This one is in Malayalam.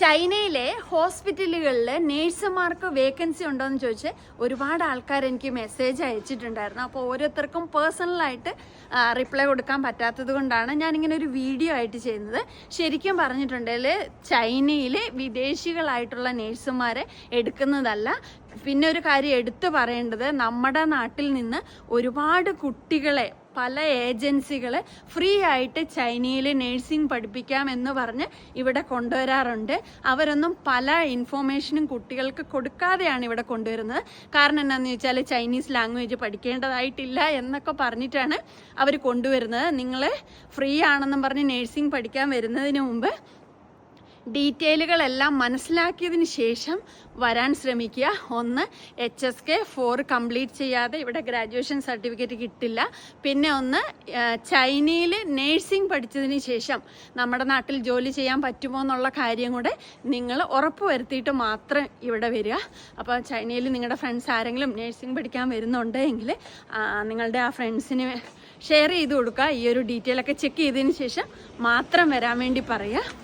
ചൈനയിലെ ഹോസ്പിറ്റലുകളിൽ നേഴ്സുമാർക്ക് വേക്കൻസി ഉണ്ടോ എന്ന് ചോദിച്ച് ഒരുപാട് ആൾക്കാർ എനിക്ക് മെസ്സേജ് അയച്ചിട്ടുണ്ടായിരുന്നു. അപ്പോൾ ഓരോരുത്തർക്കും പേഴ്സണലായിട്ട് റിപ്ലൈ കൊടുക്കാൻ പറ്റാത്തത് കൊണ്ടാണ് ഞാനിങ്ങനെ ഒരു വീഡിയോ ആയിട്ട് ചെയ്യുന്നത്. ശരിക്കും പറഞ്ഞിട്ടുണ്ടെങ്കിൽ ചൈനയിലെ വിദേശികളായിട്ടുള്ള നേഴ്സുമാരെ എടുക്കുന്നതല്ല പിന്നെ ഒരു കാര്യം എടുത്തു പറയേണ്ടത് നമ്മുടെ നാട്ടിൽ നിന്ന് ഒരുപാട് കുട്ടികളെ പല ഏജൻസികൾ ഫ്രീ ആയിട്ട് ചൈനയിൽ നേഴ്സിംഗ് പഠിപ്പിക്കാം എന്ന് പറഞ്ഞ് ഇവിടെ കൊണ്ടുവരാറുണ്ട്. അവരൊന്നും പല ഇൻഫോർമേഷനും കുട്ടികൾക്ക് കൊടുക്കാതെയാണ് ഇവിടെ കൊണ്ടുവരുന്നത്. കാരണം എന്താണെന്ന് വെച്ചാൽ ചൈനീസ് ലാംഗ്വേജ് പഠിക്കേണ്ടതായിട്ടില്ല എന്നൊക്കെ പറഞ്ഞിട്ടാണ് അവർ കൊണ്ടുവരുന്നത്. നിങ്ങൾ ഫ്രീ ആണെന്നും പറഞ്ഞ് നേഴ്സിംഗ് പഠിക്കാൻ വരുന്നതിന് മുമ്പ് ഡീറ്റെയിലുകളെല്ലാം മനസ്സിലാക്കിയതിന് ശേഷം വരാൻ ശ്രമിക്കുക. ഒന്ന് H S K four complete ചെയ്യാതെ ഇവിടെ ഗ്രാജുവേഷൻ സർട്ടിഫിക്കറ്റ് കിട്ടില്ല. പിന്നെ ഒന്ന് ചൈനയിൽ നേഴ്സിംഗ് പഠിച്ചതിന് ശേഷം നമ്മുടെ നാട്ടിൽ ജോലി ചെയ്യാൻ പറ്റുമോ എന്നുള്ള കാര്യം കൂടെ നിങ്ങൾ ഉറപ്പ് വരുത്തിയിട്ട് മാത്രം ഇവിടെ വരിക. അപ്പോൾ ചൈനയിൽ നിങ്ങളുടെ ഫ്രണ്ട്സ് ആരെങ്കിലും നേഴ്സിംഗ് പഠിക്കാൻ വരുന്നുണ്ടെങ്കിൽ നിങ്ങളുടെ ആ ഫ്രണ്ട്സിന് ഷെയർ ചെയ്ത് കൊടുക്കുക. ഈ ഒരു ഡീറ്റെയിൽ ഒക്കെ ചെക്ക് ചെയ്തതിന് ശേഷം മാത്രം വരാൻ വേണ്ടി പറയുക.